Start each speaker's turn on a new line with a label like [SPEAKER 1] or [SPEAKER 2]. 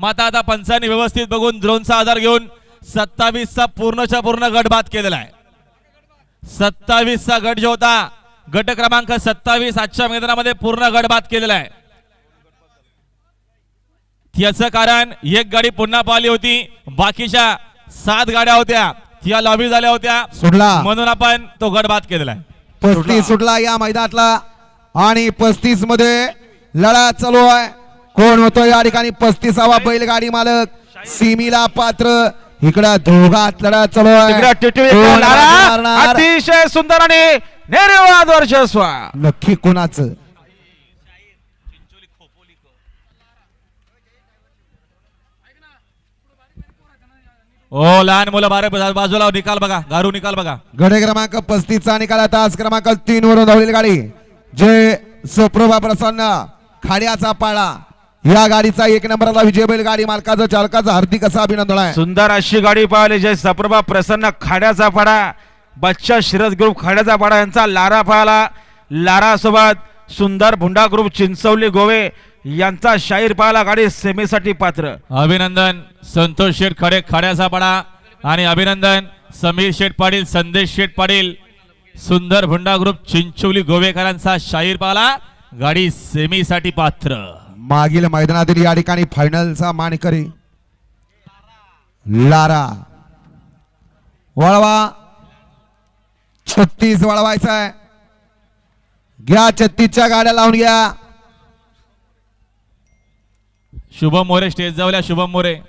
[SPEAKER 1] माता आता पंचांनी व्यवस्थित बघून ड्रोनचा आधार घेऊन सत्तावीसचा पूर्णच्या पूर्ण गट बाद केलेला आहे. सत्तावीसचा गट जो होता गट क्रमांक सत्तावीस आजच्या मैदानामध्ये पूर्ण गट बाद केलेला आहे. याचं कारण एक गाडी पुन्हा पाहिली होती बाकीच्या सात गाड्या होत्या त्या लॉबी झाल्या होत्या.
[SPEAKER 2] सुटला.
[SPEAKER 1] म्हणून आपण तो गट बाद केलेला आहे.
[SPEAKER 2] पस्तीस सुटला. या मैदानातला. आणि पस्तीसमध्ये लढा चालू आहे. कोण होतो या ठिकाणी? पस्तीसावा बैलगाडी मालक. सिमीला पात्र. इकडं दोघात लढा चालू?
[SPEAKER 3] अतिशय सुंदर आणि निर्वाद वर्चस्व.
[SPEAKER 2] नक्की कोणाचं?
[SPEAKER 1] ओ लहान मुलं बारे बाजूला निकाल बघा गारू निकाल बघा.
[SPEAKER 2] गडे क्रमांक पस्तीसचा निकाल तास क्रमांक तीन वरून धावलेली गाडी. जे सुप्रभा प्रसन्न खाड्याचा पाळा. या गाडीचा एक नंबरला विजय बैल गाडी मालकाचं चालकाचं हार्दिक असं अभिनंदन आहे.
[SPEAKER 3] सुंदर अशी गाडी पाहिली जय सप्रभा प्रसन्न खाड्याचा पाडा. बच्चा शिरद ग्रुप खाड्याचा पाडा यांचा लारा पाहिला. लारा सोबत सुंदर भुंडा ग्रुप चिंचवली गोवे यांचा शाहीर पाहिला गाडी सेमीसाठी पात्र.
[SPEAKER 1] अभिनंदन संतोष शेठ खडे खड्याचा पडा. आणि अभिनंदन समीर शेठ पाटील संदेश शेठ पाटील. सुंदर भुंडा ग्रुप चिंचोली गोवेकरांचा शाहीर पाला गाडी सेमीसाठी पात्र.
[SPEAKER 2] मागील मैदानातील या ठिकाणी फायनलचा मानकरी लारा. वळवा. छत्तीस वळवायचा आहे. घ्या छत्तीसच्या गाड्या लावून घ्या.
[SPEAKER 1] शुभम मोरे स्टेज जाऊल्या शुभम मोरे.